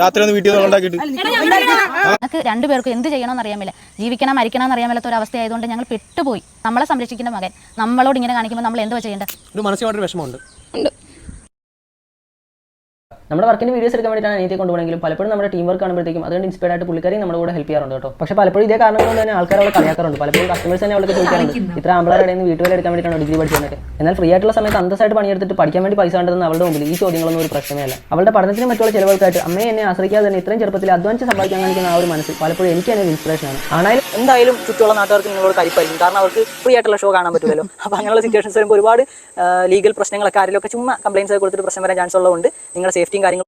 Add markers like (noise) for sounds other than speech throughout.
രാത്രി ഒന്ന് വീട്ടിൽ ഞങ്ങൾക്ക് രണ്ടുപേർക്കും എന്ത് ചെയ്യണമെന്ന് അറിയാമില്ല? മേല ജീവിക്കണം മരിക്കണം എന്ന് അറിയാൻ ഒരു അവസ്ഥ ആയതുകൊണ്ട് ഞങ്ങൾ പെട്ടുപോയി. നമ്മളെ സംരക്ഷിക്കുന്ന മകൻ നമ്മളോട് ഇങ്ങനെ കാണിക്കുമ്പോൾ നമ്മൾ എന്തുവാ ചെയ്യേണ്ടത്? ഒരു വിഷമമുണ്ട്. നമ്മുടെ വർക്കിന്റെ വീഡിയോസ് എടുക്കാൻ വേണ്ടിയിട്ടാണ് അനിയത്തെ കൊണ്ടുപോകണമെങ്കിലും പലപ്പോഴും നമ്മുടെ ടീം വർക്ക് കാണുമ്പോഴത്തേക്കും അതുകൊണ്ട് ഇൻസ്പയർഡ് ആയിട്ട് പുള്ളിക്കാരി നമ്മുടെ കൂടെ ഹെൽപ്പ് ചെയ്യാറുണ്ട് കേട്ടോ. പക്ഷേ പലപ്പോഴും ഇതേ കാരണം കൊണ്ട് തന്നെ ആൾക്കാർ അവളെ കളിയാക്കാറുണ്ട്. പലപ്പോഴും കസ്റ്റമേഴ്സ് തന്നെ അവൾക്ക് ചോദിക്കാറുണ്ട് ഇത്ര ആമ്പിളാരുടെ നിന്ന് വരെ എടുക്കാൻ വേണ്ടിയിട്ടാണ് ഡിഗ്രി പഠിച്ചതൊക്കെ എന്നാൽ ഫ്രീ ആയിട്ടുള്ള സമയത്ത് അന്തസ്സായിട്ട് പണിയെടുത്തിട്ട് പഠിക്കാൻ വേണ്ടി പൈസ ഉണ്ടെന്ന് അവളുടെ മുമ്പിൽ ഈ ചോദ്യങ്ങളൊന്നും ഒരു പ്രശ്നമേ അല്ല അവളുടെ പഠനത്തിന് മറ്റുള്ള ചിലവുകൾക്കായിട്ട് അമ്മയെ എന്നെ ആശ്രയിക്കാതെ തന്നെ ഇത്രയും ചെറുപ്പത്തിൽ അധ്വാനിച്ച് സമ്പാദിക്കാൻ കാണിക്കുന്ന ആ ഒരു മനസ്സ് പലപ്പോഴും എനിക്ക് തന്നെ ഇൻസ്പിറേഷൻ ആണ്. ആണെങ്കിലും എന്തായാലും ചുറ്റുമുള്ള നാട്ടുകാർക്ക് നിങ്ങളോട് കരിപ്പായിരിക്കും കാരണം അവർക്ക് ഫ്രീ ആയിട്ടുള്ള ഷോ കാണാൻ പറ്റുമല്ലോ. അപ്പോൾ അങ്ങനെയുള്ള സിറ്റുവേഷൻസ് വരുമ്പോൾ ഒരുപാട് ലീഗൽ പ്രശ്നങ്ങളൊക്കെ ആരെങ്കിലുമൊക്കെ ചുമ്മാ കംപ്ലയിൻസ് ഒക്കെ കൊടുത്തിട്ട് പ്രശ്നം വരാൻ ചാൻസ് ഉള്ളതുകൊണ്ട് നിങ്ങളുടെ സേഫ്റ്റിയും കാര്യങ്ങൾ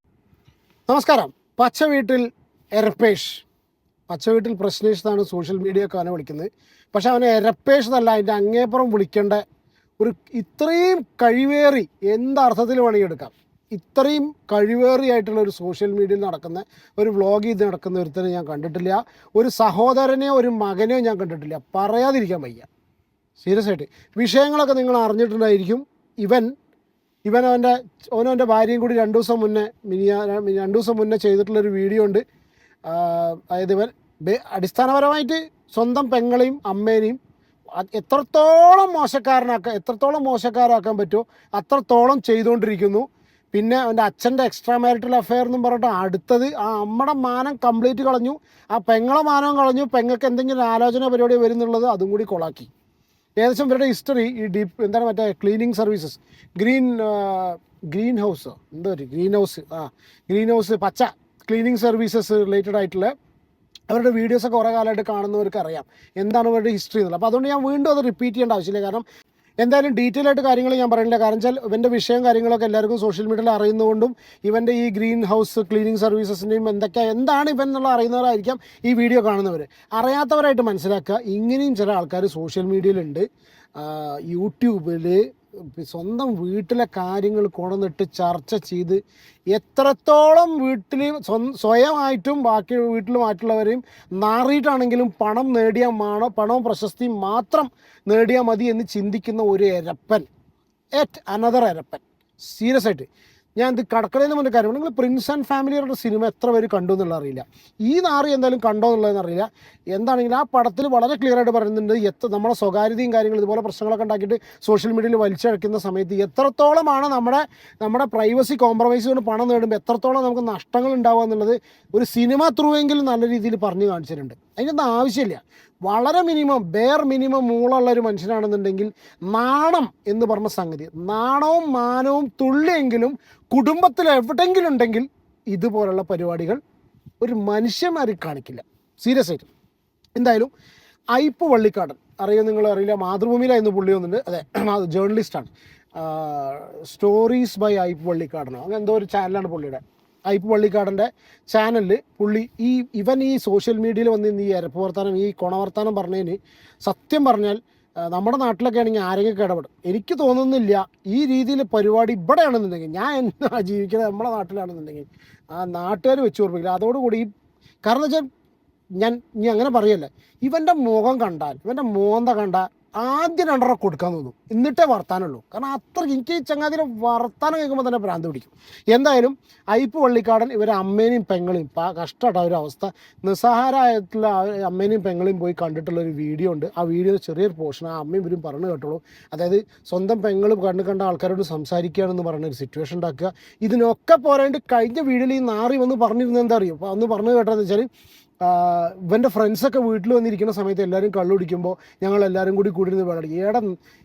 നമസ്കാരം. പച്ച വീട്ടിൽ എരപ്പേഷ്. പച്ച വീട്ടിൽ പ്രശ്നേഷ് എന്നാണ് സോഷ്യൽ മീഡിയ ഒക്കെ അവനെ വിളിക്കുന്നത്. പക്ഷെ അവനെ എരപ്പേഷ് എന്നല്ല അതിന്റെ അങ്ങേപ്പുറം വിളിക്കേണ്ട ഒരു ഇത്രയും കഴിവേറി എന്തർത്ഥത്തിൽ പണിയെടുക്കാം ഇത്രയും കഴിവേറിയായിട്ടുള്ള ഒരു സോഷ്യൽ മീഡിയയിൽ നടക്കുന്ന ഒരു വ്ളോഗ് ചെയ്ത് നടക്കുന്ന ഒരുത്തനെ ഞാൻ കണ്ടിട്ടില്ല. ഒരു സഹോദരനെയോ ഒരു മകനെയോ ഞാൻ കണ്ടിട്ടില്ല. പറയാതിരിക്കാൻ വയ്യ. സീരിയസ് ആയിട്ട്. വിഷയങ്ങളൊക്കെ നിങ്ങൾ അറിഞ്ഞിട്ടുണ്ടായിരിക്കും. ഇവൻ ഇവൻ അവന്റെ ഓനും ഭാര്യയും കൂടി രണ്ട് ദിവസം മുന്നേ മിനിയ രണ്ട് ദിവസം മുന്നേ ചെയ്തിട്ടുള്ളൊരു വീഡിയോ ഉണ്ട്. അതായത് ഇവൻ അടിസ്ഥാനപരമായിട്ട് സ്വന്തം പെങ്ങളെയും അമ്മേനെയും എത്രത്തോളം മോശക്കാരനാക്കാൻ എത്രത്തോളം മോശക്കാരാക്കാൻ പറ്റുമോ അത്രത്തോളം ചെയ്തുകൊണ്ടിരിക്കുന്നു. പിന്നെ അവന്റെ അച്ഛന്റെ എക്സ്ട്രാ മാരിറ്റൽ അഫെയർ എന്നും പറഞ്ഞിട്ട് അടുത്തത് ആ അമ്മയുടെ മാനം കംപ്ലീറ്റ് കളഞ്ഞു. ആ പെങ്ങളെ മാനവും കളഞ്ഞു. പെങ്ങൾക്ക് എന്തെങ്കിലും ആലോചന പരിപാടി വരുന്നുള്ളത് അതും കൂടി കൊളാക്കി. ഏകദേശം ഇവരുടെ ഹിസ്റ്ററി ഈ ഡീപ്പ് എന്താണ് മറ്റേ cleaning services green green house എന്തോ ഒരു ഗ്രീൻ ഹൗസ് ആ ഗ്രീൻ ഹൗസ് പച്ച ക്ലീനിങ് സർവീസസ് റിലേറ്റഡ് ആയിട്ടുള്ള അവരുടെ വീഡിയോസൊക്കെ കുറേ കാലമായിട്ട് കാണുന്നവർക്ക് അറിയാം എന്താണ് അവരുടെ ഹിസ്റ്ററി എന്നുള്ളത്. അപ്പോൾ അതുകൊണ്ട് ഞാൻ വീണ്ടും അത് റിപ്പീറ്റ് ചെയ്യേണ്ട ആവശ്യമില്ല. കാരണം എന്തായാലും ഡീറ്റെയിൽ ആയിട്ട് കാര്യങ്ങൾ ഞാൻ പറയുന്നില്ല. കാരണം വെച്ചാൽ ഇവന്റെ വിഷയം കാര്യങ്ങളൊക്കെ എല്ലാവർക്കും സോഷ്യൽ മീഡിയയിൽ അറിയുന്നതുകൊണ്ടും ഇവന്റെ ഈ ഗ്രീൻ ഹൗസ് ക്ലീനിങ് സർവീസസിന്റെയും എന്തൊക്കെ എന്താണ് ഇവൻ എന്നുള്ള അറിയുന്നവരായിരിക്കാം ഈ വീഡിയോ കാണുന്നവർ അറിയാത്തവരായിട്ട് മനസ്സിലാക്കുക. ഇങ്ങനെയും ചില ആൾക്കാർ സോഷ്യൽ മീഡിയയിലുണ്ട് യൂട്യൂബിൽ സ്വന്തം വീട്ടിലെ കാര്യങ്ങൾ കൊണ്ടുവന്നിട്ട് ചർച്ച ചെയ്ത് എത്രത്തോളം വീട്ടിൽ സ്വയമായിട്ടും ബാക്കി വീട്ടിൽ മറ്റുള്ളവരെയും നാറിയിട്ടാണെങ്കിലും പണം നേടിയാൽ മാണോ പണവും പ്രശസ്തിയും മാത്രം നേടിയാൽ മതി എന്ന് ചിന്തിക്കുന്ന ഒരു എരപ്പൻ എറ്റ് അനദർ എരപ്പൻ. സീരിയസ് ആയിട്ട്. ഞാൻ ഇത് കടക്കടയിൽ മുന്നേ കാര്യം നിങ്ങൾ പ്രിൻസ് ആൻഡ് ഫാമിലിയുടെ സിനിമ എത്ര പേര് കണ്ടു എന്നുള്ള അറിയില്ല. ഈ നാറി എന്തായാലും കണ്ടോ എന്നുള്ളതെന്ന് അറിയില്ല. എന്താണെങ്കിലും ആ പടത്തിൽ വളരെ ക്ലിയർ ആയിട്ട് പറയുന്നുണ്ട് എത്ര നമ്മുടെ സ്വകാര്യതയും കാര്യങ്ങളും ഇതുപോലെ പ്രശ്നങ്ങളൊക്കെ ഉണ്ടാക്കിയിട്ട് സോഷ്യൽ മീഡിയയിൽ വലിച്ചഴക്കുന്ന സമയത്ത് എത്രത്തോളമാണ് നമ്മുടെ നമ്മുടെ പ്രൈവസി കോംപ്രമൈസ് കൊണ്ട് പണം നേടുമ്പോൾ എത്രത്തോളം നമുക്ക് നഷ്ടങ്ങൾ ഉണ്ടാവുക എന്നുള്ളത് ഒരു സിനിമ ത്രൂ എങ്കിലും നല്ല രീതിയിൽ പറഞ്ഞു കാണിച്ചിട്ടുണ്ട്. അതിനൊന്നും ആവശ്യമില്ല. വളരെ മിനിമം ബെയർ മിനിമം മൂളുള്ള ഒരു മനുഷ്യനാണെന്നുണ്ടെങ്കിൽ നാണം എന്ന് പറഞ്ഞ സംഗതി. നാണവും മാനവും തുള്ളിയെങ്കിലും കുടുംബത്തിൽ എവിടെയെങ്കിലും ഉണ്ടെങ്കിൽ ഇതുപോലുള്ള പരിപാടികൾ ഒരു മനുഷ്യന്മാർ കാണിക്കില്ല. സീരിയസ് ആയിട്ട്. എന്തായാലും ഐപ്പ് വള്ളിക്കാടൻ. അറിയാം നിങ്ങൾ? അറിയില്ല. മാതൃഭൂമിയിലായിരുന്നു പുള്ളി വന്നിട്ടുണ്ട് അതെ ജേർണലിസ്റ്റാണ് സ്റ്റോറീസ് ബൈ ഐപ്പ് വള്ളിക്കാടനോ? അങ്ങനെ എന്തോ ഒരു ചാനലാണ് പുള്ളിയുടെ. ഐപ്പ് പള്ളിക്കാടന്റെ ചാനലിൽ പുള്ളി ഈ ഇവൻ ഈ സോഷ്യൽ മീഡിയയിൽ വന്ന് ഇന്ന് ഈ ഇരപ്പ് വർത്താനം ഈ കൊണവർത്താനം പറഞ്ഞതിന് സത്യം പറഞ്ഞാൽ നമ്മുടെ നാട്ടിലൊക്കെ ആണെങ്കിൽ ആരെങ്കിലും ഇടപെടും. എനിക്ക് തോന്നുന്നില്ല ഈ രീതിയിൽ പരിപാടി ഇവിടെയാണെന്നുണ്ടെങ്കിൽ ഞാൻ എന്നാ ജീവിക്കുന്നത് നമ്മുടെ നാട്ടിലാണെന്നുണ്ടെങ്കിൽ ആ നാട്ടുകാർ വെച്ച് ഓർമ്മിക്കില്ല അതോടുകൂടി കാരണം വെച്ചാൽ ഞാൻ ഇനി അങ്ങനെ പറയല്ല. ഇവന്റെ മുഖം കണ്ടാൽ ഇവന്റെ മോന്ത കണ്ടാൽ ആദ്യം രണ്ടെണ്ണം കൊടുക്കാൻ തോന്നും. എന്നിട്ടേ വർത്താനുള്ളൂ. കാരണം അത്ര എനിക്ക് ഈ ചങ്ങാതിനെ വർത്താനം കേൾക്കുമ്പോൾ തന്നെ ഭ്രാന്ത് പിടിക്കും. എന്തായാലും ഐപ്പ് വള്ളിക്കാടൻ ഇവർ അമ്മേനെയും പെങ്ങളെയും പാ കഷ്ടപ്പെട്ട ഒരു അവസ്ഥ. നിസ്സഹാരായിട്ടുള്ള അമ്മേനെയും പെങ്ങളെയും പോയി കണ്ടിട്ടുള്ള ഒരു വീഡിയോ ഉണ്ട്. ആ വീഡിയോ ചെറിയൊരു പോർഷൻ ആ അമ്മയും ഇവരും പറഞ്ഞു കേട്ടോളൂ. അതായത് സ്വന്തം പെങ്ങളും കണ്ടു കണ്ട ആൾക്കാരോട് സംസാരിക്കുകയാണെന്ന് പറഞ്ഞ ഒരു സിറ്റുവേഷൻ ഉണ്ടാക്കുക. ഇതിനൊക്കെ പോരാണ്ട് കഴിഞ്ഞ വീഡിയോയിൽ ഈ നാറി വന്ന് പറഞ്ഞിരുന്നത് എന്താ അറിയോ? അപ്പോൾ അന്ന് പറഞ്ഞു കേട്ടതെന്ന് വെച്ചാൽ ഇവന്റെ ഫ്രണ്ട്സൊക്കെ വീട്ടിൽ വന്നിരിക്കുന്ന സമയത്ത് എല്ലാവരും കള്ളു കുടിക്കുമ്പോൾ ഞങ്ങൾ എല്ലാവരും കൂടി കൂടിയിരുന്ന് വേണം ഏടാ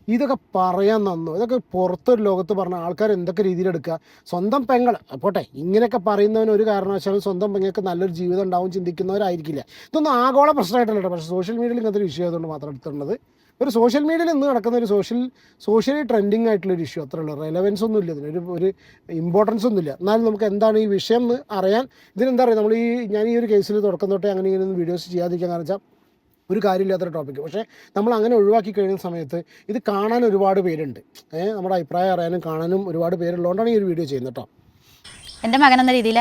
ഇതൊക്കെ പറയാൻ നന്നോ? ഇതൊക്കെ പുറത്തൊരു ലോകത്ത് പറഞ്ഞ ആൾക്കാർ എന്തൊക്കെ രീതിയിലെടുക്കുക സ്വന്തം പെങ്ങൾ. പോട്ടെ. ഇങ്ങനെയൊക്കെ പറയുന്നവന് ഒരു കാരണവശാലും സ്വന്തം പെങ്ങൾക്ക് നല്ലൊരു ജീവിതം ഉണ്ടാവും ചിന്തിക്കുന്നവരായിരിക്കില്ല. ഇതൊന്നും ആഗോള പ്രശ്നമായിട്ടല്ല പക്ഷേ സോഷ്യൽ മീഡിയയിൽ ഇങ്ങനത്തെ ഒരു വിഷയം ആയതുകൊണ്ട് മാത്രം എടുത്തിട്ടുള്ളത്. ഒരു സോഷ്യൽ മീഡിയയിൽ ഇന്ന് നടക്കുന്ന ഒരു സോഷ്യൽ സോഷ്യലി ട്രെൻഡിങ് ആയിട്ടുള്ള ഒരു ഇഷ്യൂ അത്രേ ഉള്ളൂ. റെലവൻസ് ഒന്നും ഇല്ല ഇതിനൊരു ഒരു ഇമ്പോർട്ടൻസ് ഒന്നും ഇല്ല. എന്നാലും നമുക്ക് എന്താണ് ഈ വിഷയം എന്ന് അറിയാൻ ഇതിനെന്താ പറയുക നമ്മൾ ഈ ഞാൻ ഈ ഒരു കേസിൽ തുടക്കം തൊട്ടേ അങ്ങനെ ഇങ്ങനെ വീഡിയോസ് ചെയ്യാതിരിക്കാൻ കാരണം വെച്ചാൽ ഒരു കാര്യമില്ലാത്തൊരു ടോപ്പിക്ക് പക്ഷേ നമ്മൾ അങ്ങനെ ഒഴിവാക്കി കഴിയുന്ന സമയത്ത് ഇത് കാണാൻ ഒരുപാട് പേരുണ്ട്. നമ്മുടെ അഭിപ്രായം അറിയാനും കാണാനും ഒരുപാട് പേരുള്ളതുകൊണ്ടാണ് ഈ ഒരു വീഡിയോ ചെയ്യുന്നത് കേട്ടോ എന്റെ മകൻ എന്ന രീതിയിൽ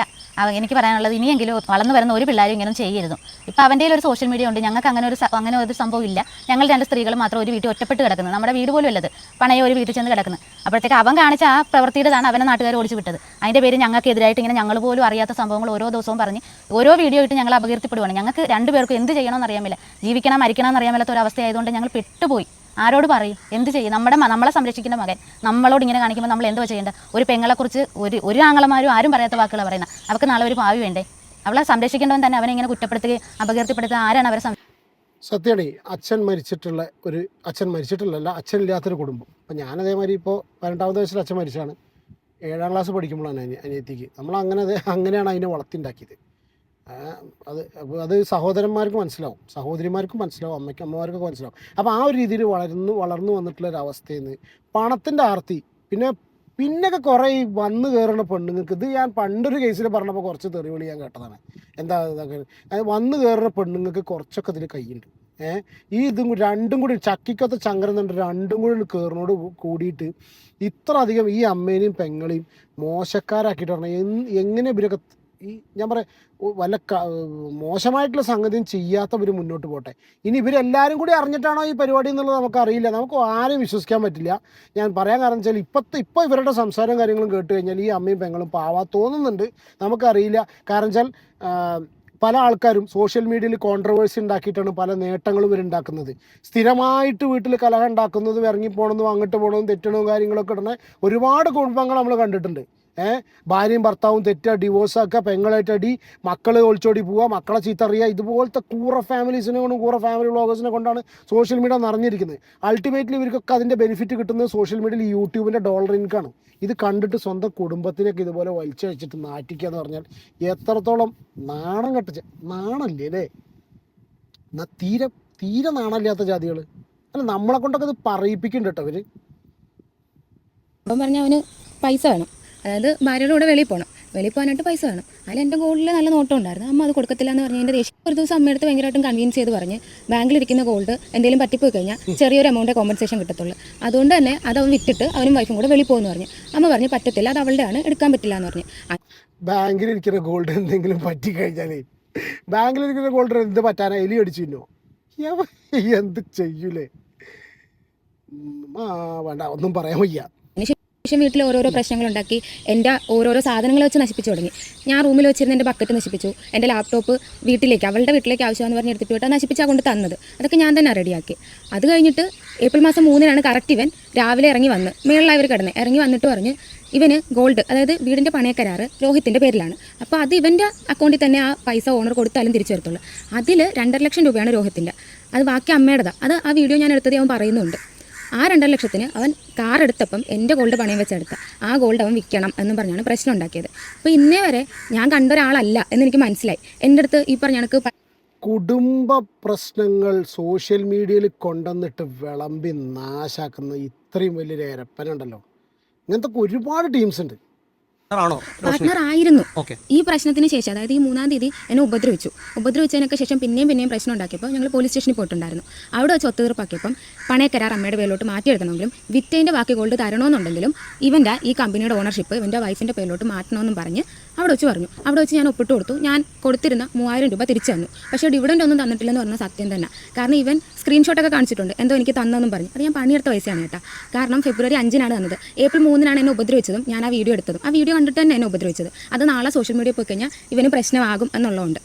എനിക്ക് പറയാനുള്ളത് ഇനിയെങ്കിലും വളർന്നു വരുന്ന ഒരു പിള്ളേരും ഇങ്ങനെ ചെയ്യരുത്. ഇപ്പോൾ അവന്റെ ഒരു സോഷ്യൽ മീഡിയ ഉണ്ട്. ഞങ്ങൾക്ക് അങ്ങനെ ഒരു അങ്ങനെ ഒരു സംഭവം ഇല്ല. ഞങ്ങൾ രണ്ട് സ്ത്രീകൾ മാത്രം ഒരു വീട്ടിൽ ഒറ്റപ്പെട്ട് കിടക്കുന്നത് നമ്മുടെ വീട് പോലും അല്ലത് പണയ ഒരു വീട്ടിൽ ചെന്ന് കിടക്കുന്നത് അപ്പോഴത്തേക്ക് അവൻ കാണിച്ച ആ പ്രവൃത്തിയുടേതാണ് അവനെ നാട്ടുകാർ ഓടിച്ചു വിട്ടത്. അതിന്റെ പേര് ഞങ്ങൾക്ക് എതിരായിട്ട് ഇങ്ങനെ ഞങ്ങൾ പോലും അറിയാത്ത സംഭവങ്ങൾ ഓരോ ദിവസവും പറഞ്ഞ് ഓരോ വീഡിയോ ഇട്ട് ഞങ്ങൾ അപകീർത്തിപ്പെടുവാണ്. ഞങ്ങൾക്ക് രണ്ടുപേർക്കും എന്ത് ചെയ്യണമെന്ന് അറിയാമില്ല മേല. ജീവിക്കണം മരിക്കണം എന്നറിയാൻ മേലാത്ത ഒരു അവസ്ഥയായതുകൊണ്ട് ഞങ്ങൾ പെട്ടുപോയി. ആരോട് പറയും? എന്ത് ചെയ്യും? നമ്മുടെ നമ്മളെ സംരക്ഷിക്കുന്ന മകൻ നമ്മളോട് ഇങ്ങനെ കാണിക്കുമ്പോൾ നമ്മൾ എന്തുവാ ചെയ്യേണ്ടത് ഒരു പെങ്ങളെക്കുറിച്ച് ഒരു ഒരു ആങ്ങളമാരും ആരും പറയാത്ത വാക്കുകളാണ് പറയുന്നത് അവർക്ക് നാളെ ഒരു ഭാവി വേണ്ടേ? അവളെ സംരക്ഷിക്കേണ്ടവൻ തന്നെ അവനെ ഇങ്ങനെ കുറ്റപ്പെടുത്തുകയും അപകീർത്തിപ്പെടുത്തുക ആരാണ് അവരെ സത്യമാണ് അച്ഛൻ മരിച്ചിട്ടുള്ള ഒരു അച്ഛൻ മരിച്ചിട്ടുള്ളല്ല അച്ഛൻ ഇല്ലാത്തൊരു കുടുംബം. അപ്പം ഞാൻ അതേമാതിരി ഇപ്പോൾ പതിനെട്ടാമത്തെ വയസ്സിൽ അച്ഛൻ മരിച്ചാണ് ഏഴാം ക്ലാസ് പഠിക്കുമ്പോഴാണ് അനി അനിയത്തിക്ക്. നമ്മൾ അങ്ങനെ അങ്ങനെയാണ് അതിനെ വളർത്തിണ്ടാക്കിയത് അത് അത് സഹോദരന്മാർക്ക് മനസ്സിലാവും. സഹോദരിമാർക്കും മനസ്സിലാവും അമ്മയ്ക്കും അമ്മമാർക്കൊക്കെ മനസ്സിലാവും. അപ്പോൾ ആ ഒരു രീതിയിൽ വളർന്നു വളർന്നു വന്നിട്ടുള്ള ഒരു അവസ്ഥയിൽ നിന്ന് പണത്തിന്റെ ആർത്തി. പിന്നെ പിന്നൊക്കെ കുറേ ഈ വന്ന് കയറുന്ന പെണ്ണുങ്ങൾക്ക് ഇത് ഞാൻ പണ്ടൊരു കേസിൽ പറഞ്ഞപ്പോൾ കുറച്ച് തെറിവിളി ഞാൻ കേട്ടതാണ്. എന്താ ഇതൊക്കെ? വന്നു കയറുന്ന പെണ്ണുങ്ങൾക്ക് കുറച്ചൊക്കെ ഇതിൽ കൈയുണ്ട് ഏഹ് ഈ ഇതും രണ്ടും കൂടി ചക്കിക്കൊത്ത ചങ്കരം എന്നുണ്ട് രണ്ടും കൂടി കയറിനോട് കൂടിയിട്ട് ഇത്ര അധികം ഈ അമ്മേനെയും പെങ്ങളെയും മോശക്കാരാക്കിയിട്ട് പറഞ്ഞാൽ എങ്ങനെ ഇവരൊക്കെ ഈ ഞാൻ പറയാം വല്ല മോശമായിട്ടുള്ള സംഗതിയും ചെയ്യാത്തവർ മുന്നോട്ട് പോട്ടെ. ഇനി ഇവരെല്ലാവരും കൂടി അറിഞ്ഞിട്ടാണോ ഈ പരിപാടി എന്നുള്ളത് നമുക്കറിയില്ല. നമുക്ക് ആരെയും വിശ്വസിക്കാൻ പറ്റില്ല. ഞാൻ പറയാൻ കാരണം വെച്ചാൽ ഇപ്പോഴത്തെ ഇപ്പോൾ ഇവരുടെ സംസാരവും കാര്യങ്ങളും കേട്ട് കഴിഞ്ഞാൽ ഈ അമ്മയും പെങ്ങളും പാവാ തോന്നുന്നുണ്ട്. നമുക്കറിയില്ല. കാരണം വെച്ചാൽ പല ആൾക്കാരും സോഷ്യൽ മീഡിയയിൽ കോൺട്രവേഴ്സി ഉണ്ടാക്കിയിട്ടാണ് പല നേട്ടങ്ങളും ഇവരുണ്ടാക്കുന്നത് സ്ഥിരമായിട്ട് വീട്ടിൽ കലഹം ഉണ്ടാക്കുന്നതും ഇറങ്ങിപ്പോണതും അങ്ങോട്ട് പോകണതും തെറ്റണതും കാര്യങ്ങളൊക്കെ ഇടണേ ഒരുപാട് കുടുംബങ്ങൾ നമ്മൾ കണ്ടിട്ടുണ്ട്. ഏഹ് ഭാര്യയും ഭർത്താവും തെറ്റുക ഡിവോഴ്സാക്കുക പെങ്ങളായിട്ട് അടി മക്കൾ ഒളിച്ചോടി പോവുക മക്കളെ ചീത്തറിയുക ഇതുപോലത്തെ കൂറ ഫാമിലീസിനെ കൊണ്ടും കൂറ ഫാമിലി വ്ളോഗേഴ്സിനെ കൊണ്ടാണ് സോഷ്യൽ മീഡിയ നിറഞ്ഞിരിക്കുന്നത്. അൾട്ടിമേറ്റ്ലി ഇവർക്കൊക്കെ അതിന്റെ ബെനിഫിറ്റ് കിട്ടുന്നത് സോഷ്യൽ മീഡിയയിൽ യൂട്യൂബിന്റെ ഡോളർ ഇൻകാണ് ഇത് കണ്ടിട്ട് സ്വന്തം കുടുംബത്തിനൊക്കെ ഇതുപോലെ വലിച്ചഴിച്ചിട്ട് നാട്ടിക്കുക എന്ന് പറഞ്ഞാൽ എത്രത്തോളം നാണം കെട്ടിച്ച നാണല്ലേ അല്ലേ? എന്നാൽ തീരെ തീരെ നാണമില്ലാത്ത ജാതികൾ അല്ല നമ്മളെ കൊണ്ടൊക്കെ ഇത് പറയിപ്പിക്കുന്നുണ്ട് കേട്ടോ അവർ പറഞ്ഞ അവന് പൈസ വേണം. അതായത് ഭാര്യയുടെ കൂടെ വെളിയിൽ പോകണം വെളിയിൽ പോകാനായിട്ട് പൈസ വേണം. അതിൽ എന്റെ ഗോൾഡിൽ നല്ല നോട്ടം ഉണ്ടായിരുന്നു. അമ്മ അത് കൊടുക്കത്തില്ല എന്ന് പറഞ്ഞ് എന്റെ ദേഷ്യം. ഒരു ദിവസം അമ്മയടുത്ത് ഭയങ്കരമായിട്ടും കൺവിൻസ് ചെയ്ത് പറഞ്ഞ് ബാങ്കിലിരിക്കുന്ന ഗോൾഡ് എന്തെങ്കിലും പറ്റിപ്പോയി കഴിഞ്ഞാൽ ചെറിയൊരു എമൗണ്ട് കോമ്പൻസേഷൻ കിട്ടത്തുള്ളൂ. അതുകൊണ്ട് തന്നെ അത് അവൻ വിറ്റിട്ട് അവനും വൈഫും കൂടെ വെളിയിൽ പോകുമെന്ന് പറഞ്ഞു. അമ്മ പറഞ്ഞു പറ്റത്തില്ല അത് അവളുടെയാണ് എടുക്കാൻ പറ്റില്ല എന്ന് പറഞ്ഞു. ബാങ്കിലിരിക്കുന്ന ഗോൾഡ് എന്തെങ്കിലും പറ്റി കഴിഞ്ഞാലേ ബാങ്കിലിരിക്കുന്ന ഗോൾഡ് എന്ത് പറ്റാനാ? എലി അടിച്ചു എന്ത് ചെയ്യൂലേ? വേണ്ട ഒന്നും പറയാൻ വയ്യ. ശേഷം വീട്ടിൽ ഓരോരോ പ്രശ്നങ്ങൾ ഉണ്ടാക്കി എന്റെ ഓരോരോ സാധനങ്ങൾ വെച്ച് നശിപ്പിച്ചു തുടങ്ങി. ഞാൻ റൂമിൽ വെച്ചിരുന്ന എന്റെ ബക്കറ്റ് നശിപ്പിച്ചു. എന്റെ ലാപ്ടോപ്പ് വീട്ടിലേക്ക് അവളുടെ വീട്ടിലേക്ക് ആവശ്യമെന്ന് പറഞ്ഞ് എടുത്തിട്ട് വിട്ടാൽ നശിപ്പിച്ചാൽ കൊണ്ട് തന്നത്. അതൊക്കെ ഞാൻ തന്നെ റെഡിയാക്കി. അത് കഴിഞ്ഞിട്ട് ഏപ്രിൽ മാസം മൂന്നിനാണ് കറക്റ്റ് ഇവൻ രാവിലെ ഇറങ്ങി വന്ന് മേളിലായവർ കിടന്ന് ഇറങ്ങി വന്നിട്ട് പറഞ്ഞ് ഇവന് ഗോൾഡ് അതായത് വീടിന്റെ പണയക്കരാറ് രോഹിത്തിന്റെ പേരിലാണ്. അപ്പോൾ അത് ഇവന്റെ അക്കൗണ്ടിൽ തന്നെ ആ പൈസ ഓണർ കൊടുത്താലും തിരിച്ചു വരത്തുള്ളൂ അതിൽ രണ്ടര ലക്ഷം രൂപയാണ് രോഹിത്തിന്റെ. അത് ബാക്കി അമ്മയുടേതാണ് അത് ആ വീഡിയോ ഞാൻ എടുത്തത് അവൻ പറയുന്നുണ്ട്. ആ രണ്ടര ലക്ഷത്തിന് അവൻ കാർ എടുത്തപ്പം എന്റെ ഗോൾഡ് പണയം വെച്ചെടുത്ത ആ ഗോൾഡ് അവൻ വിൽക്കണം എന്ന് പറഞ്ഞാണ് പ്രശ്നം ഉണ്ടാക്കിയത്. അപ്പോൾ ഇന്നേ വരെ ഞാൻ കണ്ട ഒരാളല്ല എന്ന് എനിക്ക് മനസ്സിലായി. എന്റെ അടുത്ത് ഈ പറഞ്ഞ കണക്ക് കുടുംബ പ്രശ്നങ്ങൾ സോഷ്യൽ മീഡിയയിൽ കൊണ്ടുവന്നിട്ട് വിളമ്പി നാശാക്കുന്ന ഇത്രയും വലിയൊരു എരപ്പനുണ്ടല്ലോ ഇങ്ങനത്തെ ഒരുപാട് ടീംസ് ഉണ്ട്. പാർട്ട്ണർ ആയിരുന്നു ഈ പ്രശ്നത്തിന് ശേഷം അതായത് ഈ മൂന്നാം തീയതി എന്നെ ഉപദ്രവിച്ചു. ഉപദ്രവിച്ചതിനൊക്കെ ശേഷം പിന്നെയും പിന്നെയും പ്രശ്നം ഉണ്ടാക്കിയപ്പോൾ ഞങ്ങൾ പോലീസ് സ്റ്റേഷനിൽ പോയിട്ടുണ്ടായിരുന്നു. അവിടെ വെച്ച് ഒത്തുതീർപ്പാക്കിയപ്പം പണയക്കരാർ അമ്മയുടെ പേരിലോട്ട് മാറ്റിയെടുക്കണമെങ്കിലും വിറ്റേന്റെ ബാക്കി ഗോൾഡ് തരണമെന്നുണ്ടെങ്കിലും ഇവന്റെ ഈ കമ്പനിയുടെ ഓണർഷിപ്പ് ഇവന്റെ വൈഫിന്റെ പേരിലോട്ട് മാറ്റണമെന്നും പറഞ്ഞ് അവിടെ വെച്ച് പറഞ്ഞു. അവിടെ വെച്ച് ഞാൻ ഒപ്പിട്ട് കൊടുത്തു. ഞാൻ കൊടുത്തിരുന്ന മൂവായിരം രൂപ തിരിച്ചു തന്നു. പക്ഷേ ഡിവിഡന്റ് ഒന്നും തന്നിട്ടില്ലെന്ന് പറഞ്ഞ സത്യം തന്നെ. കാരണം ഇവൻ സ്ക്രീൻഷോട്ടൊക്കെ കാണിച്ചിട്ടുണ്ട്. എന്തോ എനിക്ക് തന്നെന്നും പറഞ്ഞു. അത് ഞാൻ പണിയെടുത്ത പൈസയാണ് കേട്ടോ. കാരണം ഫെബ്രുവരി അഞ്ചിനാണ് തന്നത്. ഏപ്രിൽ മൂന്നിനാണ് എന്നെ ഉപദ്രവിച്ചതും ഞാൻ ആ വീഡിയോ എടുത്തതും. ആ വീഡിയോ കണ്ടിട്ട് തന്നെ എന്നെ ഉപദ്രവിച്ചത്. അത് നാളെ സോഷ്യൽ മീഡിയ പോയി കഴിഞ്ഞാൽ ഇവന് പ്രശ്നമാകും എന്നുള്ളതുകൊണ്ട്.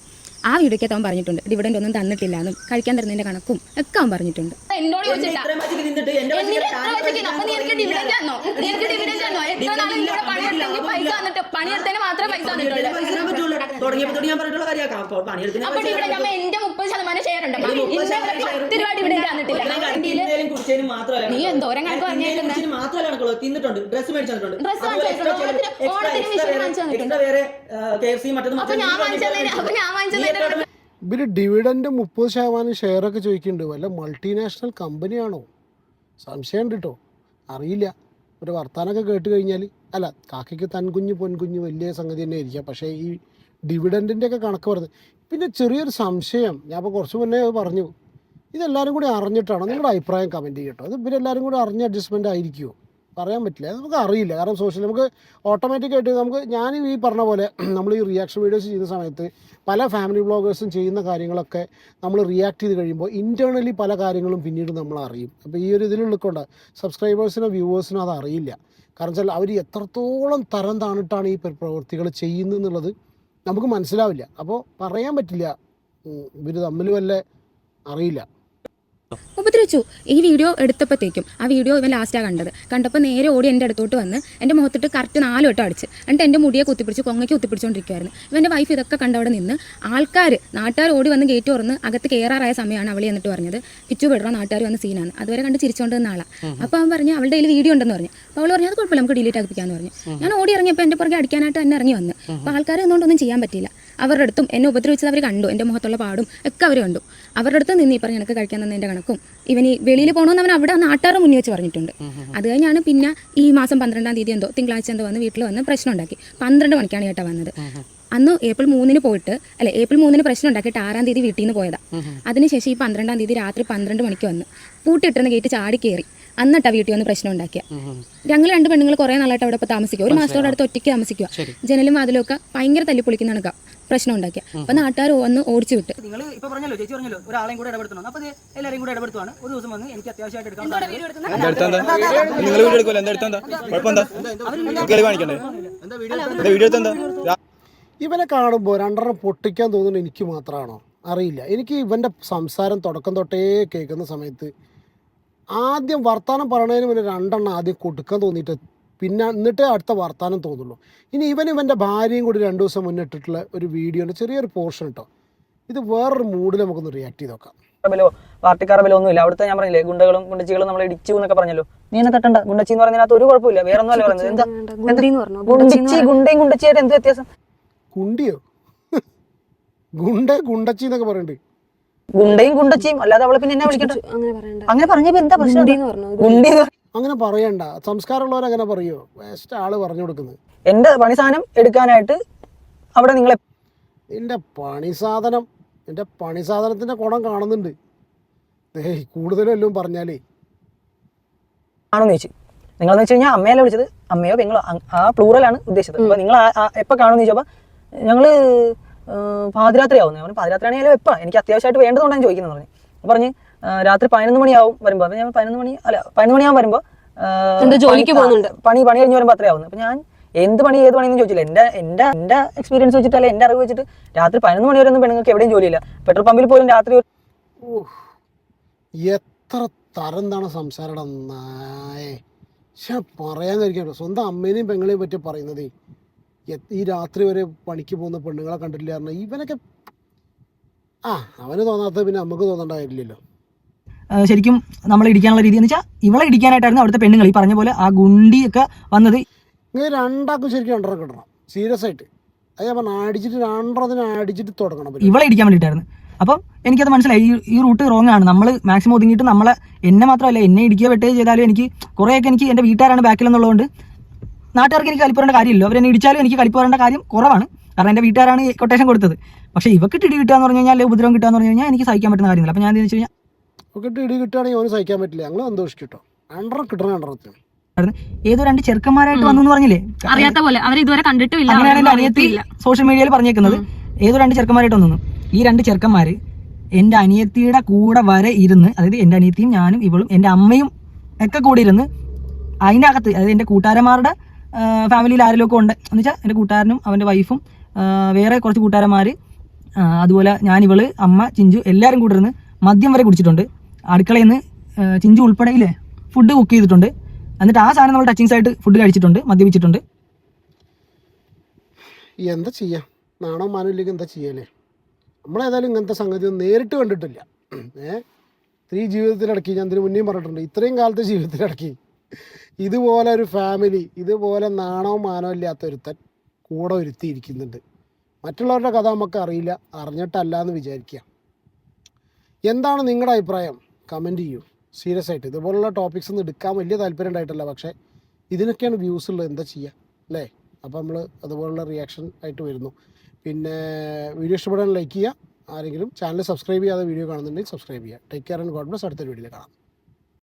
ആ വീടൊക്കെ അവൻ പറഞ്ഞിട്ടുണ്ട് ഡിവിഡന്റ് ഒന്നും തന്നിട്ടില്ല എന്നും കഴിക്കാൻ തരുന്നതിന്റെ കണക്കും ഒക്കെ അവൻ പറഞ്ഞിട്ടുണ്ട്. എന്നോട് പണിയെടുത്തതിന് മാത്രമേ പൈസ തന്നിട്ടുള്ളൂ. എന്റെ മുപ്പത് ശതമാനം ഷെയർ ഉണ്ട്. പത്ത് രൂപ തന്നിട്ടില്ല. നീ എന്തോരം കണക്ക് പറഞ്ഞേക്കുന്നത് മാത്രമല്ല തിന്നിട്ടുണ്ട്. ഡ്രസ് മേടിച്ചു തന്നിട്ടുണ്ട് വേറെ കെ എഫ് സി മറ്റൊന്നും ഇവർ ഡിവിഡൻഡ് മുപ്പത് ശതമാനം ഷെയർ ഒക്കെ ചോദിക്കുന്നുണ്ട്. വല്ല മൾട്ടിനാഷണൽ കമ്പനിയാണോ സംശയമുണ്ട് കേട്ടോ അറിയില്ല. ഒരു വർത്താനൊക്കെ കേട്ട് കഴിഞ്ഞാൽ അല്ല കാക്കയ്ക്ക് തൻകുഞ്ഞ് പൊൻകുഞ്ഞ് വലിയ സംഗതി തന്നെ ആയിരിക്കാം. പക്ഷേ ഈ ഡിവിഡന്റിന്റെ ഒക്കെ കണക്ക് പറഞ്ഞത് പിന്നെ ചെറിയൊരു സംശയം. ഞാൻ ഇപ്പോൾ കുറച്ച് മുന്നേ അത് പറഞ്ഞു. ഇതെല്ലാവരും കൂടി അറിഞ്ഞിട്ടാണോ നിങ്ങളുടെ അഭിപ്രായം കമന്റ് ചെയ്യട്ടോ ഇത് ഇവരെല്ലാവരും കൂടി അറിഞ്ഞ അഡ്ജസ്റ്റ്മെന്റ് ആയിരിക്കുമോ പറയാൻ പറ്റില്ല. നമുക്ക് അറിയില്ല. കാരണം സോഷ്യൽ നമുക്ക് ഓട്ടോമാറ്റിക്കായിട്ട് നമുക്ക് ഞാൻ ഈ പറഞ്ഞ പോലെ നമ്മൾ ഈ റിയാക്ഷൻ വീഡിയോസ് ചെയ്യുന്ന സമയത്ത് പല ഫാമിലി വ്ളോഗേഴ്സും ചെയ്യുന്ന കാര്യങ്ങളൊക്കെ നമ്മൾ റിയാക്ട് ചെയ്ത് കഴിയുമ്പോൾ ഇന്റേർണലി പല കാര്യങ്ങളും പിന്നീട് നമ്മൾ അറിയും. അപ്പോൾ ഈ ഒരു ഇതിലുള്ളക്കൊണ്ട് സബ്സ്ക്രൈബേഴ്സിനോ വ്യൂവേഴ്സിനോ അത് അറിയില്ല. കാരണം വെച്ചാൽ അവർ എത്രത്തോളം തരം താണിട്ടാണ് ഈ പ്ര- പ്രവൃത്തികൾ ചെയ്യുന്നത് എന്നുള്ളത് നമുക്ക് മനസ്സിലാവില്ല. അപ്പോൾ പറയാൻ പറ്റില്ല. ഇവർ തമ്മിൽ വല്ല അറിയില്ല. ഉപദ്രവിച്ചു. ഈ വീഡിയോ എടുത്തപ്പോഴത്തേക്കും ആ വീഡിയോ ഇവൻ ലാസ്റ്റാണ് കണ്ടത്. കണ്ടപ്പോൾ നേരെ ഓടി എന്റെ അടുത്തോട്ട് വന്ന് എന്റെ മുഖത്തിട്ട് കറക്റ്റ് നാല് വട്ടം അടിച്ച്. എന്നിട്ട് എന്റെ മുടിയെ കുത്തിപ്പിടിച്ച് കൊങ്ങയ്ക്ക് കുത്തിപ്പിടിച്ചുകൊണ്ടിരിക്കുകയായിരുന്നു ഇവന്റെ വൈഫ് ഇതൊക്കെ കണ്ട അവിടെ നിന്ന് ആൾക്കാർ നാട്ടുകാർ ഓടി വന്ന് ഗേറ്റ് തുറന്ന് അകത്ത് കയറാറായ സമയമാണ് അവളി എന്നിട്ട് പറഞ്ഞത്. കിച്ചു പെടുന്ന നാട്ടുകാർ വന്ന സീനാണ് അതുവരെ കണ്ട് ചിരിച്ചുകൊണ്ട് നിന്ന ആളാണ് അപ്പോൾ അവൻ പറഞ്ഞു അവളുടെ കയ്യിൽ വീഡിയോ ഉണ്ടെന്ന് പറഞ്ഞു. അപ്പോൾ അവൾ പറഞ്ഞു അത് കുഴപ്പമില്ല നമുക്ക് ഡിലീറ്റ് ആക്കിപ്പിക്കാമെന്ന് പറഞ്ഞു. ഞാൻ ഓടി ഇറങ്ങിയപ്പോൾ എന്റെ പുറകെ അടിക്കാനായിട്ട് തന്നെ ഇറങ്ങി വന്ന്. അപ്പോൾ ആൾക്കാർ ഒന്നുകൊണ്ടൊന്നും ചെയ്യാൻ പറ്റില്ല അവരുടെ അടുത്തും എന്നെ ഉപദ്രവിച്ചത് അവർ കണ്ടു. എന്റെ മുഖത്തുള്ള പാടും ഒക്കെ അവർ കണ്ടു. അവരുടെ അടുത്ത് നിന്ന് ഈ പറഞ്ഞ എനിക്ക് കഴിക്കാൻ തന്നതിന്റെ കണക്കും. ഇവൻ ഈ വെളിയിൽ പോകണമെന്ന് അവൻ അവിടെ നാട്ടുകാരുടെ മുന്നിൽ വെച്ച് പറഞ്ഞിട്ടുണ്ട്. അത് കഴിഞ്ഞാണ് പിന്നെ ഈ മാസം പന്ത്രണ്ടാം തീയതി എന്തോ തിങ്കളാഴ്ച എന്തോ വന്ന് വീട്ടിൽ വന്ന് പ്രശ്നം ഉണ്ടാക്കി. പന്ത്രണ്ട് മണിക്കാണ് ചേട്ടാ വന്നത്. അന്ന് ഏപ്രിൽ മൂന്നിന് പോയിട്ട് അല്ല ഏപ്രിൽ മൂന്നിന് പ്രശ്നം ഉണ്ടാക്കിയിട്ട് ആറാം തീയതി വീട്ടിൽ നിന്ന് പോയതാണ് അതിനുശേഷം ഈ പന്ത്രണ്ടാം തീയതി രാത്രി പന്ത്രണ്ട് മണിക്ക് വന്ന്. പൂട്ടിട്ടിരുന്ന ഗേറ്റ് ചാടി കയറി അന്നിട്ടാ വീട്ടിൽ വന്ന് പ്രശ്നം ഉണ്ടാക്കിയ. ഞങ്ങൾ രണ്ട് പെണ്ണുങ്ങൾ കുറേ നാളായിട്ട് അവിടെ ഇപ്പോൾ താമസിക്കുക ഒരു മാസത്തോടെ അടുത്ത് ഒറ്റയ്ക്ക് താമസിക്കുക ജനലും അതിലും ഒക്കെ ഭയങ്കര തല്ലിപ്പൊളിക്കുന്ന കണക്കാ. പ്രശ്നം ഉണ്ടാക്കിയ. അപ്പൊ നാട്ടുകാർ വന്ന് ഓടിച്ചു വിട്ട്. നിങ്ങൾ ഇപ്പൊ പറഞ്ഞല്ലോ ചേച്ചി പറഞ്ഞല്ലോ ഒരാളെയും കൂടെ ഇടപെടുത്തണം. അപ്പൊ എല്ലാവരും കൂടെ ഇടപെടുത്തുവാണ്. ഒരു ദിവസം വന്ന് എനിക്ക് അത്യാവശ്യമായിട്ട് എടുക്കാൻ സാധിക്കും. എന്താ നിങ്ങൾ വീഡിയോ എടുക്കുമല്ലോ എന്താ അടുത്ത എന്താ കുഴപ്പമെന്താ? കാണിക്കണ്ടേ? എന്താ വീഡിയോ എന്താ ഇവനെ കാണുമ്പോൾ രണ്ടെണ്ണം പൊട്ടിക്കാൻ തോന്നുന്നു എനിക്ക് മാത്രമാണോ അറിയില്ല. എനിക്ക് ഇവന്റെ സംസാരം തുടക്കം തൊട്ടേ കേൾക്കുന്ന സമയത്ത് ആദ്യം വർത്തമാനം പറയണതിന് മുന്നേ രണ്ടെണ്ണം ആദ്യം കൊടുക്കാൻ തോന്നിയിട്ട് പിന്നെ എന്നിട്ടേ അടുത്ത വർത്തമാനം തോന്നുള്ളൂ. ഇനി ഇവൻ ഇവന്റെ ഭാര്യയും കൂടി രണ്ട് ദിവസം മുന്നേ ഇട്ടിട്ടുള്ള ഒരു വീഡിയോന്റെ ചെറിയൊരു പോർഷൻ കേട്ടോ ഇത് വേറൊരു മൂഡിൽ നമുക്കൊന്ന് റിയാക്ട് ചെയ്ത് നോക്കാം. ബലോ പാർട്ടിക്കാർ ഒന്നുമില്ല. അവിടുത്തെ ഞാൻ പറഞ്ഞില്ലേ ഗുണ്ടകളും ഗുണ്ടച്ചികളും നമ്മളെ ഇടിച്ചു എന്നൊക്കെ പറഞ്ഞല്ലോ. നീ എന്നെ തട്ടണ്ട. ഗുണ്ടച്ചി എന്ന് പറഞ്ഞതിനകത്ത് ഒരു കുഴപ്പമില്ല. വേറെ ഒന്നുമല്ല പറയുന്നത് എന്താ? ഗുണ്ടിച്ചി ഗുണ്ടയും ഗുണ്ടച്ചിയായിട്ട് എന്ത് വ്യത്യാസം? കുണ്ടിയോ (laughs) ഗുണ്ട ഗുണ്ടച്ചി എന്നൊക്കെ പറയുന്നുണ്ട് ഗുണ്ടയും ഗുണ്ടച്ചിയും അല്ലാതെ അവളെ പിന്നെ എന്നെ വിളിക്കട്ടെ അങ്ങനെ പറഞ്ഞപ്പോ എന്താ പ്രശ്നം? ഗുണ്ടി അങ്ങനെ പറയണ്ട. സംസ്കാരമുള്ളവർ അങ്ങനെ പറയോ? വേസ്റ്റ് ആൾ പറഞ്ഞു കൊടുക്കുന്നത്. എന്റെ പണി സാധനം എടുക്കാനായിട്ട് അവിടെ നിങ്ങളെ എന്റെ പണി സാധനം എന്റെ പണി സാധനത്തിന്റെ കുണം കാണുന്നുണ്ട്. ഏയ് കൂടുതലും പറഞ്ഞാലേ. ആണോന്ന് ചോദിച്ചു. നിങ്ങളെന്ന് വെച്ച് കഴിഞ്ഞാൽ അമ്മയല്ലേ വിളിച്ചത്? അമ്മയോ പെങ്ങളോ? ആ പ്ലൂറലാണ് ഉദ്ദേശിച്ചത്. അപ്പൊ നിങ്ങൾ എപ്പോ കാണുമെന്ന് ചോദിച്ചപ്പോ ഞങ്ങൾ ഏഹ്, പാതിരാത്രി ആവുന്നു ഞാൻ പറഞ്ഞു, പാതിരാത്രി ആണെങ്കിലും എപ്പോൾ എനിക്ക് അത്യാവശ്യമായിട്ട് വേണ്ടതുകൊണ്ടാണ് ചോദിക്കുന്നത് പറഞ്ഞു. അപ്പൊ പറഞ്ഞ് രാത്രി പതിനൊന്ന് മണിയാവും വരുമ്പോൾ അപ്പൊ ഞാൻ പതിനൊന്ന് മണി അല്ല പതിനൊന്ന് മണിയാവും വരുമ്പോൾ എന്തോ ജോലിക്ക് പോകുന്നുണ്ട്. പണി പണി കഴിഞ്ഞ് വരുമ്പോൾ അത്രയാവുന്നു. അപ്പൊ ഞാൻ എന്ത് പണി ഏത് പണിയെന്ന് ചോദിച്ചില്ല. എന്റെ എന്റെ എന്റെ എക്സ്പീരിയൻസ് വെച്ചിട്ട് അല്ലെ എന്റെ അറിവ് വെച്ചിട്ട് രാത്രി പതിനൊന്ന് മണി വരെ ഒന്നും പെണ്ണുങ്ങൾക്ക് എവിടെയും ജോലിയില്ല. പെട്രോൾ പമ്പിൽ പോലും രാത്രി എത്ര തരം താണ് സംസാരം? നായേ. പക്ഷെ പറയാൻ കഴിക്കട്ടോ സ്വന്തം അമ്മേനെയും പെങ്ങളെയും പറ്റി പറയുന്നതേ ഈ രാത്രി വരെ പണിക്ക് പോകുന്ന പെണ്ണുങ്ങളെ കണ്ടിട്ടില്ല പറഞ്ഞാൽ ഇവനൊക്കെ ആ അവന് തോന്നാത്തത് പിന്നെ നമുക്ക് തോന്നേണ്ട കാര്യമില്ലല്ലോ ശരിക്കും നമ്മൾ ഇടിക്കാനുള്ള രീതി എന്ന് വെച്ചാൽ ഇവളെ ഇടിക്കാനായിട്ടായിരുന്നു അവിടുത്തെ പെണ്ണുങ്ങൾ. ഈ പറഞ്ഞ പോലെ ആ ഗുണ്ടിയൊക്കെ വന്നത് ഇങ്ങനെ രണ്ടാക്കും ശരിക്കും രണ്ടര കിട്ടണം സീരിയസ് ആയിട്ട്. അത് ഞാൻ പറഞ്ഞു അടിച്ചിട്ട് രണ്ടെണ്ണത്തിന് അടിച്ചിട്ട് തുടങ്ങണം ഇവളെ ഇടിക്കാൻ വേണ്ടിയിട്ടായിരുന്നു. അപ്പം എനിക്കത് മനസ്സിലായി. ഈ ഈ റൂട്ട് റോങ് ആണ്. നമ്മൾ മാക്സിമം ഒതുങ്ങിയിട്ട് നമ്മളെ എന്നെ മാത്രമല്ല എന്നെ ഇടിക്കുക വെട്ടുകയോ ചെയ്താലും എനിക്ക് കുറേയൊക്കെ എനിക്ക് എന്റെ വീട്ടുകാരാണ് ബാക്കിൽ എന്നുള്ളതുകൊണ്ട് നാട്ടുകാർക്ക് എനിക്ക് കളിപ്പ് കാര്യമില്ല. അവരെന്നെ ഇടിച്ചാലും എനിക്ക് കളിപ്പ് കാര്യം കുറവാണ്. കാരണം എന്റെ വീട്ടുകാരാണ് ഈ കൊട്ടേഷൻ കൊടുത്തത്. പക്ഷേ ഇവക്ക് ഇടി കിട്ടുക എന്ന് പറഞ്ഞു കഴിഞ്ഞാൽ അല്ലെങ്കിൽ ഉപദ്രവം കിട്ടുക എന്ന് പറഞ്ഞു കഴിഞ്ഞാൽ എനിക്ക് സഹിക്കാൻ പറ്റുന്ന കാര്യമില്ല. അപ്പോൾ ഞാൻ എന്താ വെച്ച് കഴിഞ്ഞാൽ ഒക്കെ ഇടി കിട്ടുകയാണെങ്കിൽ അവന് സഹിക്കാൻ പറ്റില്ല. ഞങ്ങൾ സന്തോഷിച്ചു കേട്ടോ. രണ്ടെണ്ണം കിട്ടണം രണ്ടെണ്ണത്തിന് ഏതോ രണ്ട് ചെറുക്കന്മാരായിട്ട് വന്നു എന്ന് പറഞ്ഞില്ലേ? അറിയാത്ത പോലെ. അവർ ഇതുവരെ കണ്ടിട്ടില്ല അങ്ങനെയാണ് എന്റെ അനിയത്തി സോഷ്യൽ മീഡിയയിൽ പറഞ്ഞേക്കുന്നത്. ഏതോ രണ്ട് ചെറുക്കന്മാരായിട്ട് വന്നു ഈ രണ്ട് ചെറുക്കന്മാര് എന്റെ അനിയത്തിയുടെ കൂടെ വരെ ഇരുന്ന് അതായത് എന്റെ അനിയത്തിയും ഞാനും ഇവളും എന്റെ അമ്മയും ഒക്കെ കൂടി ഇരുന്ന് അതിനകത്ത് അകത്ത് അതായത് എന്റെ കൂട്ടുകാരന്മാരുടെ ഫാമിലിയിൽ ആരെങ്കിലുമൊക്കെ ഉണ്ട്? എന്ന് വെച്ചാൽ എന്റെ കൂട്ടുകാരനും അവന്റെ വൈഫും വേറെ കുറച്ച് കൂട്ടുകാരന്മാർ അതുപോലെ ഞാൻ ഇവൾ അമ്മ ചിഞ്ചു എല്ലാവരും കൂട്ടിരുന്ന് മദ്യം വരെ കുടിച്ചിട്ടുണ്ട്. അടുക്കളയിൽ നിന്ന് ചിഞ്ചു ഉൾപ്പെടെ ഇല്ലേ ഫുഡ് കുക്ക് ചെയ്തിട്ടുണ്ട്. എന്നിട്ട് ആ സാധനം നമ്മൾ ടച്ചിങ്സ് ആയിട്ട് ഫുഡ് കഴിച്ചിട്ടുണ്ട് മദ്യപിച്ചിട്ടുണ്ട്. എന്താ ചെയ്യാം? നാണോ മാനോ എന്താ ചെയ്യല്ലേ? നമ്മളേതായാലും ഇങ്ങനത്തെ സംഗതി നേരിട്ട് കണ്ടിട്ടില്ല. ഏ? സ്ത്രീ ജീവിതത്തിലടക്കി ഞാൻ ഇതിന് മുന്നേയും പറഞ്ഞിട്ടുണ്ട് ഇത്രയും കാലത്തെ ജീവിതത്തിലിടയ്ക്ക് ഇതുപോലെ ഒരു ഫാമിലി ഇതുപോലെ നാണോ മാനോ ഇല്ലാത്ത ഒരുത്തൻ കൂടെ ഒരുത്തിയിരിക്കുന്നുണ്ട്. മറ്റുള്ളവരുടെ കഥ നമുക്ക് അറിയില്ല അറിഞ്ഞിട്ടല്ല എന്ന് വിചാരിക്കുക. എന്താണ് നിങ്ങളുടെ അഭിപ്രായം? കമന്റ് ചെയ്യൂ. സീരിയസ് ആയിട്ട്. ഇതുപോലുള്ള ടോപ്പിക്സ് ഒന്നും എടുക്കാൻ വലിയ താല്പര്യം ഉണ്ടായിട്ടല്ല പക്ഷേ ഇതിനൊക്കെയാണ് വ്യൂസ് ഉള്ളത്. എന്താ ചെയ്യുക അല്ലേ? അപ്പോൾ നമ്മൾ അതുപോലുള്ള റിയാക്ഷൻ ആയിട്ട് വരുന്നു. പിന്നെ വീഡിയോ ഇഷ്ടപ്പെടാൻ ലൈക്ക് ചെയ്യുക. ആരെങ്കിലും ചാനൽ സബ്സ്ക്രൈബ് ചെയ്യാതെ വീഡിയോ കാണുന്നുണ്ടെങ്കിൽ സബ്സ്ക്രൈബ് ചെയ്യുക. Take care and God bless അടുത്തൊരു വീഡിയോയിൽ കാണാം.